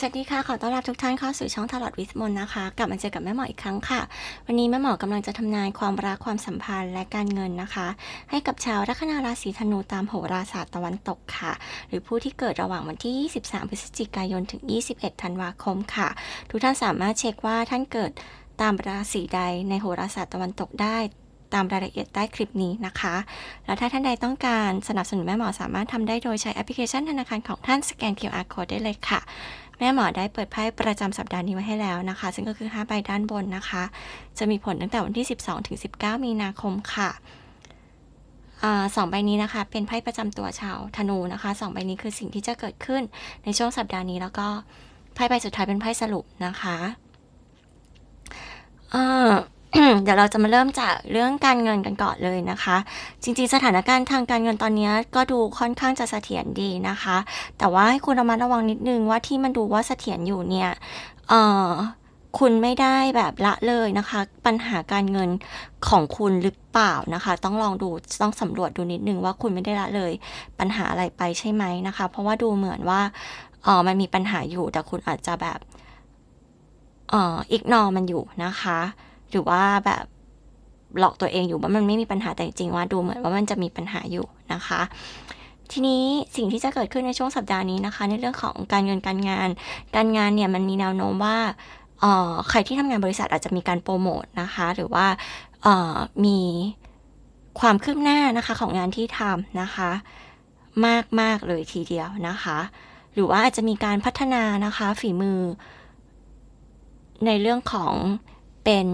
สวัสดีค่ะ ขอต้อนรับทุกท่านเข้าสู่ช่องตลอดวิสมนนะคะ กลับมาเจอกับแม่หมออีกครั้งค่ะ วันนี้แม่หมอกำลังจะทำนายความรักความสัมพันธ์และการเงินนะคะ ให้กับชาวลัคนาราศีธนูตามโหราศาสตร์ตะวันตกค่ะ หรือผู้ที่เกิดระหว่างวันที่ 23 พฤศจิกายนถึง 21 ธันวาคมค่ะ ทุกท่านสามารถเช็คว่าท่านเกิดตามราศีใดในโหราศาสตร์ตะวันตกได้ตามรายละเอียดใต้คลิปนี้นะคะ แล้วถ้าท่านใดต้องการสนับสนุนแม่หมอสามารถทำได้โดยใช้แอปพลิเคชันธนาคารของท่านสแกน QR code ได้เลยค่ะ แม่หมอได้เปิดไพ่ประจำสัปดาห์นี้ไว้ให้แล้วนะคะ ซึ่งก็คือ5ใบด้านบนนะคะ จะมีผลตั้งแต่วันที่ 12ถึง19 มีนาคมค่ะอสองใบนี้นะคะ เป็นไพ่ประจำตัวชาวธนูนะคะสองใบนี้คือสิ่งที่จะเกิดขึ้นในช่วงสัปดาห์นี้แล้วก็ไพ่ใบสุดท้ายเป็นไพ่สรุปนะคะ เดี๋ยวเราจะมาเริ่มจากเรื่องการเงินกันก่อนเลยนะคะ จริงๆ สถานการณ์ทางการเงินตอนนี้ก็ดูค่อนข้างจะเสถียรดีนะคะ แต่ว่าให้คุณระมัดระวังนิดนึงว่าที่มันดูว่าเสถียรอยู่เนี่ยเออคุณไม่ได้แบบละเลยนะคะ ปัญหาการเงินของคุณหรือเปล่านะคะ ต้องลองดูต้องสำรวจดูนิดนึงว่าคุณไม่ได้ละเลย ปัญหาอะไรไปใช่ไหมนะคะ เพราะว่าดูเหมือนว่าเออมันมีปัญหาอยู่แต่คุณอาจจะแบบเอออิกนอมันอยู่นะคะ หรือว่าแบบหลอกตัวเองอยู่ว่ามันไม่มีปัญหาแต่จริงๆว่าดูเหมือนว่ามันจะมีปัญหาอยู่นะคะ ทีนี้สิ่งที่จะเกิดขึ้นในช่วงสัปดาห์นี้นะคะ ในเรื่องของการเงินการงาน การงานเนี่ยมันมีแนวโน้มว่าใครที่ทำงานบริษัทอาจจะมีการโปรโมทนะคะ หรือว่ามีความคืบหน้านะคะของงานที่ทำนะคะ มากมากเลยทีเดียวนะคะ หรือว่าอาจจะมีการพัฒนานะคะฝีมือ ในเรื่องของ เป็น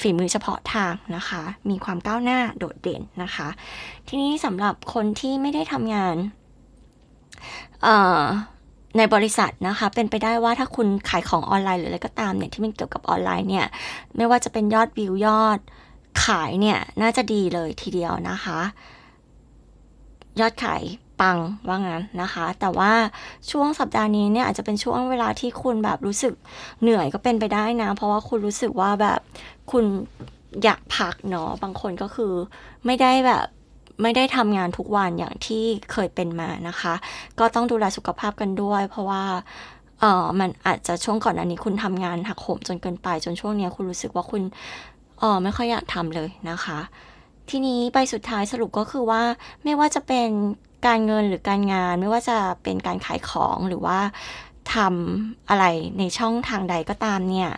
ฝีมือเฉพาะทางนะคะ มีความก้าวหน้าโดดเด่นนะคะ ทีนี้สำหรับคนที่ไม่ได้ทำงานในบริษัทนะคะ เป็นไปได้ว่าถ้าคุณขายของออนไลน์หรืออะไรก็ตามเนี่ยที่มันเกี่ยวกับออนไลน์เนี่ย ไม่ว่าจะเป็นยอดวิวยอดขายเนี่ย น่าจะดีเลยทีเดียวนะคะ ยอดขาย ปังว่างั้นนะคะ แต่ว่าช่วงสัปดาห์นี้เนี่ยอาจจะเป็นช่วงเวลาที่คุณแบบรู้สึกเหนื่อยก็เป็นไปได้นะ เพราะว่าคุณรู้สึกว่าแบบคุณอยากพักเนาะบางคนก็คือไม่ได้แบบไม่ได้ทำงานทุกวันอย่างที่เคยเป็นมานะคะ ก็ต้องดูแลสุขภาพกันด้วย เพราะว่าเออมันอาจจะช่วงก่อนอันนี้คุณทำงานหักโหมจนเกินไป จนช่วงนี้คุณรู้สึกว่าคุณเออไม่ค่อยอยากทำเลยนะคะ ทีนี้ใบสุดท้ายสรุปก็คือว่าไม่ว่าจะเป็น การเงินหรือการงานไม่ว่าจะเป็นการขายของหรือว่าทำอะไรในช่องทางใดก็ตามเนี่ย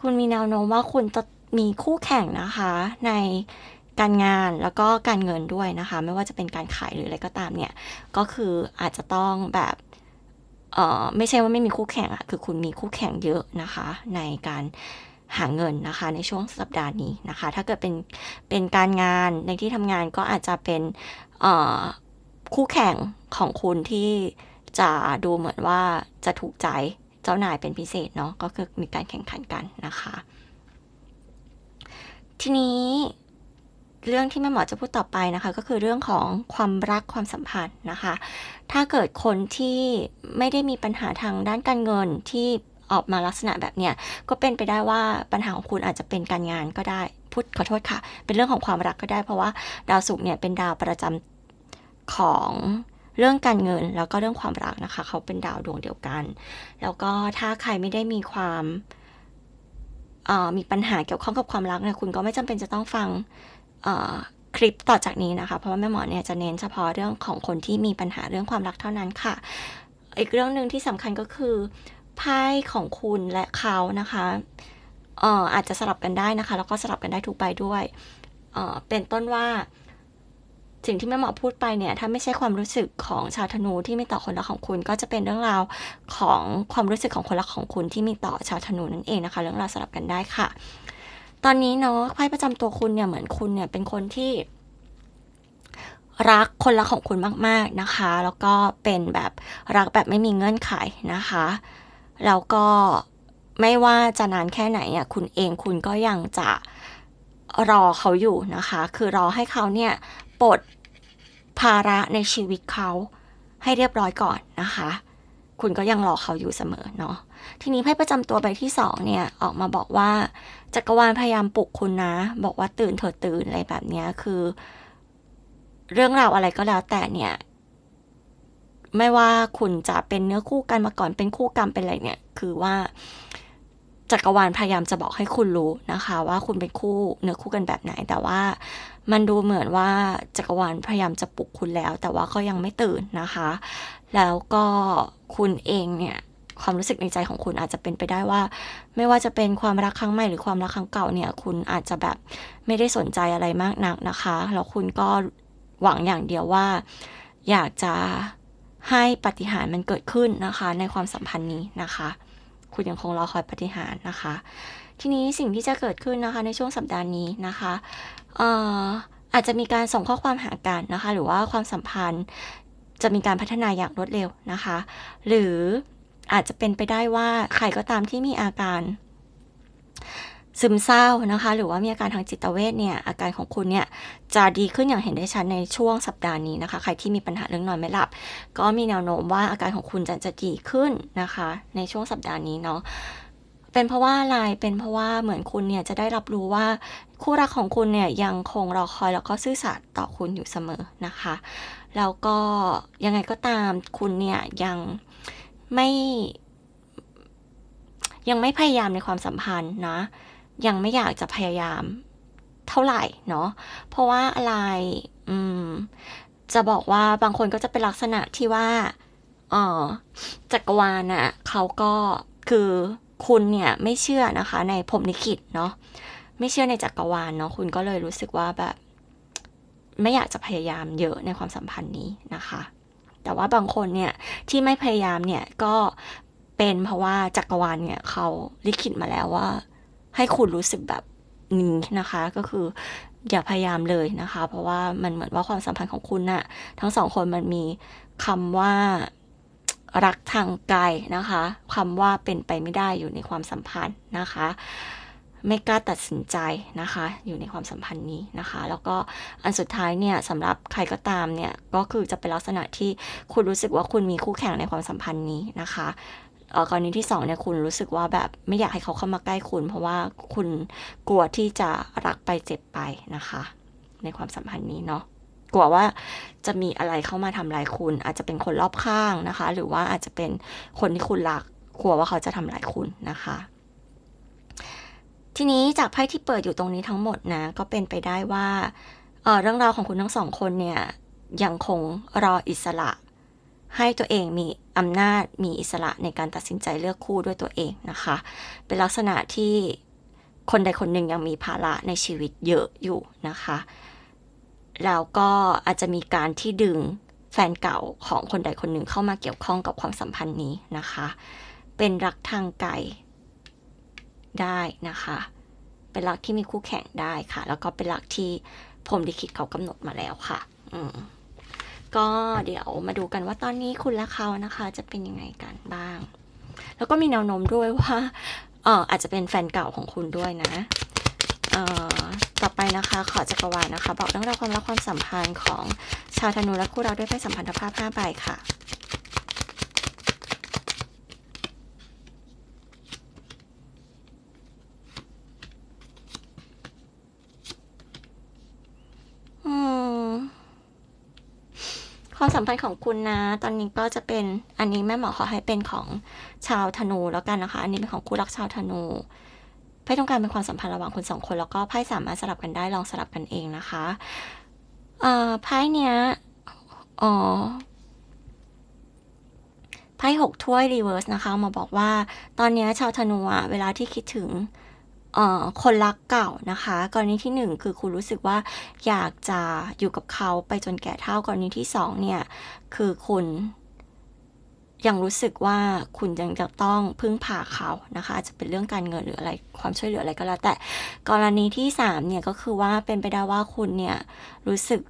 คุณมีแนวโน้มว่าคุณจะมีคู่แข่งนะคะ ในการงานแล้วก็การเงินด้วยนะคะ ไม่ว่าจะเป็นการขายหรืออะไรก็ตามเนี่ย ก็คืออาจจะต้องแบบเออไม่ใช่ว่าไม่มีคู่แข่งอะคือคุณมีคู่แข่งเยอะนะคะ ในการหาเงินนะคะ ในช่วงสัปดาห์นี้นะคะ ถ้าเกิดเป็นเป็นการงานในที่ทำงานก็อาจจะเป็นเอ่อ คู่แข่งของคุณที่จะดูเหมือนว่าจะถูกใจเจ้านายเป็นพิเศษเนาะก็คือมีการแข่งขันกันนะคะ ทีนี้เรื่องที่แม่หมอจะพูดต่อไปนะคะ ก็คือเรื่องของความรักความสัมพันธ์นะคะ ถ้าเกิดคนที่ไม่ได้มีปัญหาทางด้านการเงินที่ออกมาลักษณะแบบเนี้ยก็เป็นไปได้ว่าปัญหาของคุณอาจจะเป็นการงานก็ได้พูดขอโทษค่ะ เป็นเรื่องของความรักก็ได้เพราะว่าดาวศุกร์เนี่ยเป็นดาวประจำ ของเรื่องการเงินแล้วก็เรื่องความรักนะคะ เขาเป็นดาวดวงเดียวกัน แล้วก็ถ้าใครไม่ได้มีความมีปัญหาเกี่ยวข้องกับความรักเนี่ยคุณก็ไม่จำเป็นจะต้องฟังคลิปต่อจากนี้นะคะ เพราะว่าแม่หมอเนี่ยจะเน้นเฉพาะเรื่องของคนที่มีปัญหาเรื่องความรักเท่านั้นค่ะ อีกเรื่องหนึ่งที่สำคัญก็คือไพ่ของคุณและเขานะคะอออาจจะสลับกันได้นะคะ แล้วก็สลับกันได้ทุกใบด้วยเเป็นต้นว่า สิ่งที่แม่หมอพูดไปเนี่ยถ้าไม่ใช่ความรู้สึกของชาวธนูที่มีต่อคนรักของคุณ ก็จะเป็นเรื่องราวของความรู้สึกของคนรักของคุณที่มีต่อชาวธนูนั่นเองนะคะ เรื่องราวสลับกันได้ค่ะ ตอนนี้เนาะไพ่ประจำตัวคุณเนี่ยเหมือนคุณเนี่ยเป็นคนที่ รักคนรักของคุณมาก ๆนะคะ แล้วก็เป็นแบบรักแบบไม่มีเงื่อนไขนะคะแล้วก็ไม่ว่าจะนานแค่ไหนอะคุณเองคุณก็ยังจะรอเขาอยู่นะคะ คือรอให้เขาเนี่ยปลด ภาระในชีวิตเขาให้เรียบร้อยก่อนนะคะ คุณก็ยังรอเขาอยู่เสมอเนาะทีนี้ไพ่ประจำตัวใบที่สองเนี่ยออกมาบอกว่าจักรวาลพยายามปลุกคุณนะ บอกว่าตื่นเถิดตื่นอะไรแบบนี้คือ เรื่องราวอะไรก็แล้วแต่เนี่ย ไม่ว่าคุณจะเป็นเนื้อคู่กันมาก่อนเป็นคู่กรรมเป็นอะไรเนี่ย คือว่าจักรวาลพยายามจะบอกให้คุณรู้นะคะ ว่าคุณเป็นคู่เนื้อคู่กันแบบไหน แต่ว่า มันดูเหมือนว่าจักรวาลพยายามจะปลุกคุณแล้ว แต่ว่าก็ยังไม่ตื่นนะคะ แล้วก็คุณเองเนี่ยความรู้สึกในใจของคุณอาจจะเป็นไปได้ว่า ไม่ว่าจะเป็นความรักครั้งใหม่หรือความรักครั้งเก่าเนี่ยคุณอาจจะแบบไม่ได้สนใจอะไรมากนักนะคะแล้วคุณก็หวังอย่างเดียวว่า อยากจะให้ปฏิหารมันเกิดขึ้นนะคะ ในความสัมพันธ์นี้นะคะ คุณยังคงรอคอยปฏิหารนะคะ ทีนี้สิ่งที่จะเกิดขึ้นนะคะในช่วงสัปดาห์นี้นะคะเอ่ออาจจะมีการส่งข้อความหากันนะคะ หรือว่าความสัมพันธ์จะมีการพัฒนาอย่างรวดเร็วนะคะ หรืออาจจะเป็นไปได้ว่าใครก็ตามที่มีอาการซึมเศร้านะคะ หรือว่ามีอาการทางจิตเวชเนี่ยอาการของคุณเนี่ยจะดีขึ้นอย่างเห็นได้ชัดในช่วงสัปดาห์นี้นะคะ ใครที่มีปัญหาเรื่องนอนไม่หลับ ก็มีแนวโน้มว่าอาการของคุณจะจะดีขึ้นนะคะ ในช่วงสัปดาห์นี้เนาะ เป็นเพราะว่าอะไรเป็นเพราะว่าเหมือนคุณเนี่ยจะได้รับรู้ว่าคู่รักของคุณเนี่ยยังคงรอคอยแล้วก็ซื่อสัตย์ต่อคุณอยู่เสมอนะคะ แล้วก็ยังไงก็ตามคุณเนี่ยยังไม่ ยังไม่พยายามในความสัมพันธ์นะ ยังไม่อยากจะพยายามเท่าไหร่เนาะเพราะว่าอะไรอืมจะบอกว่าบางคนก็จะเป็นลักษณะที่ว่าเออจักรวาลน่ะเขาก็คือ คุณเนี่ยไม่เชื่อนะคะในพรมลิขิตเนาะไม่เชื่อในจักรวาลเนาะคุณก็เลยรู้สึกว่าแบบ ไม่อยากจะพยายามเยอะในความสัมพันธ์นี้นะคะ แต่ว่าบางคนเนี่ยที่ไม่พยายามเนี่ยก็เป็นเพราะว่าจักรวาลเนี่ยเขาลิขิตมาแล้วว่า ให้คุณรู้สึกแบบนี้นะคะ ก็คืออย่าพยายามเลยนะคะ เพราะว่ามันเหมือนว่าความสัมพันธ์ของคุณน่ะทั้งสองคนมันมีคำว่า รักทางไกลนะคะคำว่าเป็นไปไม่ได้อยู่ในความสัมพันธ์นะคะ ไม่กล้าตัดสินใจนะคะ อยู่ในความสัมพันธ์นี้นะคะ แล้วก็อันสุดท้ายเนี่ยสำหรับใครก็ตามเนี่ยก็คือจะเป็นลักษณะที่คุณรู้สึกว่าคุณมีคู่แข่งในความสัมพันธ์นี้นะคะกรณีที่สองเนี่ยคุณรู้สึกว่าแบบไม่อยากให้เขาเข้ามาใกล้คุณ เพราะว่าคุณกลัวที่จะรักไปเจ็บไปนะคะ ในความสัมพันธ์นี้เนาะ กลัวว่าจะมีอะไรเข้ามาทำลายคุณ อาจจะเป็นคนรอบข้างนะคะ หรือว่าอาจจะเป็นคนที่คุณรักกลัวว่าเขาจะทำลายคุณนะคะ ทีนี้จากไพ่ที่เปิดอยู่ตรงนี้ทั้งหมดนะก็เป็นไปได้ว่าเเรื่องราวของคุณทั้งสองคนเนี่ยยังคงรออิสระให้ตัวเองมีอำนาจมีอิสระในการตัดสินใจเลือกคู่ด้วยตัวเองนะคะ เป็นลักษณะที่คนใดคนหนึ่งยังมีภาระในชีวิตเยอะอยู่นะคะ แล้วก็อาจจะมีการที่ดึงแฟนเก่าของคนใดคนหนึ่งเข้ามาเกี่ยวข้องกับความสัมพันธ์นี้นะคะ เป็นรักทางไกลได้นะคะ เป็นรักที่มีคู่แข่งได้ค่ะ แล้วก็เป็นรักที่พรมลิขิตเขากำหนดมาแล้วค่ะ อืมก็เดี๋ยวมาดูกันว่าตอนนี้คุณและเขานะคะ จะเป็นยังไงกันบ้าง แล้วก็มีแนวโน้มด้วยว่าเอออาจจะเป็นแฟนเก่าของคุณด้วยนะ ต่อไปนะคะขอจักรวาลนะคะ บอกเรื่องราวความรักความสัมพันธ์ของชาวธนูและคู่เราด้วยไพ่สัมพันธภาพ5ใบค่ะความสัมพันธ์ของคุณนะ ตอนนี้ก็จะเป็นอันนี้แม่หมอขอให้เป็นของชาวธนูแล้วกันนะคะ อันนี้เป็นของคู่รักชาวธนู ไพ่ต้องการเป็นความสัมพันธ์ระหว่างคุณสองคน แล้วก็ไพ่สามารถสลับกันได้ลองสลับกันเองนะคะอ่อไพ่เนี้ยอ๋อไพ่หกถ้วยรีเวิร์สนะคะมาบอกว่า ตอนนี้ชาวธนูอะเวลาที่คิดถึงคนรักเก่านะคะ กรณีที่ 1 คือคุณรู้สึกว่าอยากจะอยู่กับเขาไปจนแก่เท่ากรณีที่2เนี่ยคือคุณ ยังรู้สึกว่าคุณยังจะต้องพึ่งพาเขานะคะอาจจะเป็นเรื่องการเงินหรืออะไรความช่วยเหลืออะไรก็แล้ว แต่กรณีที่3เนี่ยก็คือว่าเป็นไปได้ว่าคุณเนี่ยรู้สึก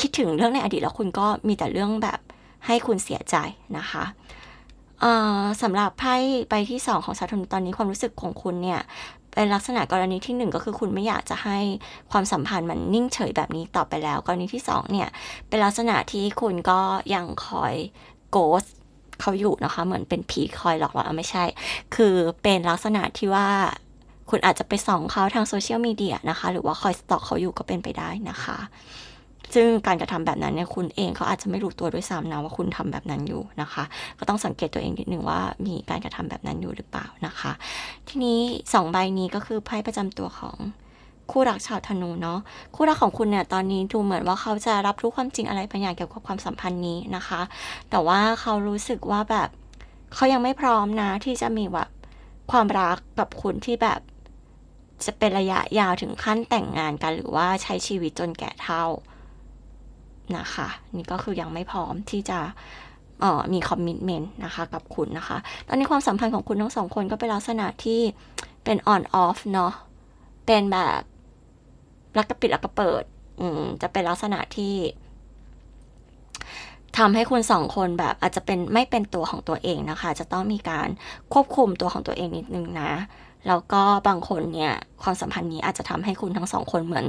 คิดถึงเรื่องในอดีตแล้วคุณก็มีแต่เรื่องแบบให้คุณเสียใจนะคะสำหรับไพ่ใบที่ 2 ของชาทุนตอนนี้ความรู้สึกของคุณเนี่ยเป็นลักษณะกรณีที่ 1 ก็คือคุณไม่อยากจะให้ความสัมพันธ์มันนิ่งเฉยแบบนี้ต่อไปแล้ว กรณีที่2เนี่ยเป็นลักษณะที่คุณก็ยังคอย โกสเขาอยู่นะคะ เหมือนเป็นผีคอยหลอกเราไม่ใช่ คือเป็นลักษณะที่ว่าคุณอาจจะไปส่องเขาทางโซเชียลมีเดียนะคะ หรือว่าคอยสตอกเขาอยู่ก็เป็นไปได้นะคะ ซึ่งการกระทำแบบนั้นเนี่ยคุณเองเขาอาจจะไม่รู้ตัวด้วยซ้ำนะว่าคุณทำแบบนั้นอยู่นะคะ ก็ต้องสังเกตตัวเองนิดนึงว่ามีการกระทำแบบนั้นอยู่หรือเปล่านะคะ ทีนี้สองใบนี้ก็คือไพ่ประจำตัวของ คู่รักชาวธนูเนาะคู่รักของคุณเนี่ยตอนนี้ดูเหมือนว่าเขาจะรับรู้ความจริงอะไรบางอย่างเกี่ยวกับความสัมพันธ์นี้นะคะ แต่ว่าเขารู้สึกว่าแบบเขายังไม่พร้อมนะ ที่จะมีแบบความรักกับคุณที่แบบจะเป็นระยะยาวถึงขั้นแต่งงานกัน หรือว่าใช้ชีวิตจนแก่เฒ่านะคะ นี่ก็คือยังไม่พร้อมที่จะออมีคอมมิชเมนต์นะคะกับคุณนะคะ ตอนนี้ความสัมพันธ์ของคุณทั้งสองคนก็เป็นลักษณะที่เป็น on off เนาะเป็นแบบ รักกระปิดรักกระเปิด อืม จะเป็นลักษณะที่ทำให้คุณสองคนแบบอาจจะเป็นไม่เป็นตัวของตัวเองนะคะ จะต้องมีการควบคุมตัวของตัวเองนิดนึงนะแล้วก็บางคนเนี่ยความสัมพันธ์นี้อาจจะทำให้คุณทั้งสองคนเหมือน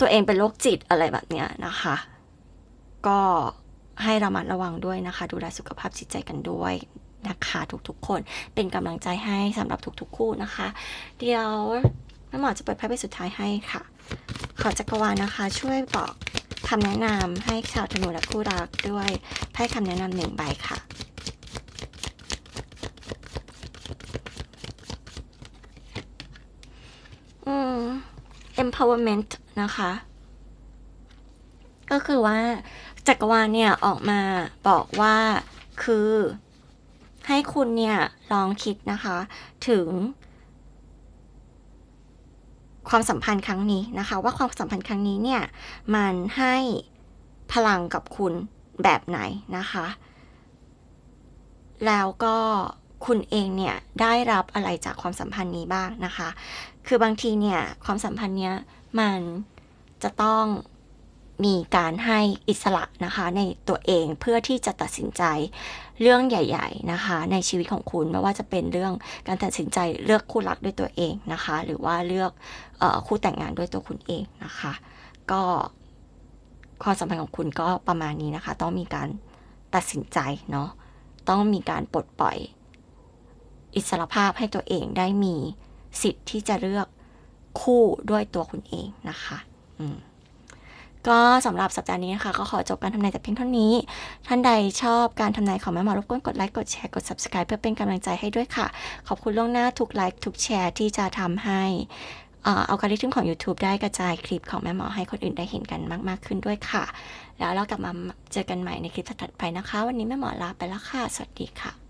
ตัวเองเป็นโรคจิตอะไรแบบเนี้ยนะคะ ก็ให้ระมัดระวังด้วยนะคะ ดูแลสุขภาพจิตใจกันด้วยนะคะทุกๆคนเป็นกำลังใจให้สำหรับทุกๆคู่นะคะ เดี๋ยวแม่หมอจะเปิดไพ่ใบสุดท้ายให้ค่ะ ขอจักรวาลนะคะ ช่วยบอกคำแนะนำให้ชาวธนูและคู่รักด้วยไพ่คำแนะนำหนึ่งใบค่ะอืม empowerment นะคะ ก็คือว่าจักรวาลเนี่ยออกมาบอกว่าคือให้คุณเนี่ยลองคิดนะคะ ถึง ความสัมพันธ์ครั้งนี้นะคะ ว่าความสัมพันธ์ครั้งนี้เนี่ยมันให้พลังกับคุณแบบไหนนะคะ แล้วก็คุณเองเนี่ยได้รับอะไรจากความสัมพันธ์นี้บ้างนะคะ คือบางทีเนี่ยความสัมพันธ์เนี้ยมันจะต้อง มีการให้อิสระนะคะในตัวเองเพื่อที่จะตัดสินใจเรื่องใหญ่ ๆนะคะ ในชีวิตของคุณไม่ว่าจะเป็นเรื่องการตัดสินใจเลือกคู่รักด้วยตัวเองนะคะ หรือว่าเลือกออคู่แต่งงานด้วยตัวคุณเองนะคะ ก็ความสัมพันธ์ของคุณก็ประมาณนี้นะคะ ต้องมีการตัดสินใจเนาะต้องมีการปลดปล่อยอิสรภาพให้ตัวเองได้มีสิทธิ์ที่จะเลือกคู่ด้วยตัวคุณเองนะคะ อืม ก็สำหรับสัปดาห์นี้นะคะก็ขอจบการทำนายแต่เพียงเท่านี้ ท่านใดชอบการทำนายของแม่หมอรบกวนกดไลค์กดแชร์กด subscribe เพื่อเป็นกำลังใจให้ด้วยค่ะ ขอบคุณล่วงหน้าทุกไลค์ทุกแชร์ที่จะทำให้เอ่ออัลกอริทึมของ YouTube ได้กระจายคลิปของแม่หมอให้คนอื่นได้เห็นกันมาก ๆ ขึ้นด้วยค่ะ แล้วเรากลับมาเจอกันใหม่ในคลิปถัดไปนะคะ วันนี้แม่หมอลาไปแล้วค่ะ สวัสดีค่ะ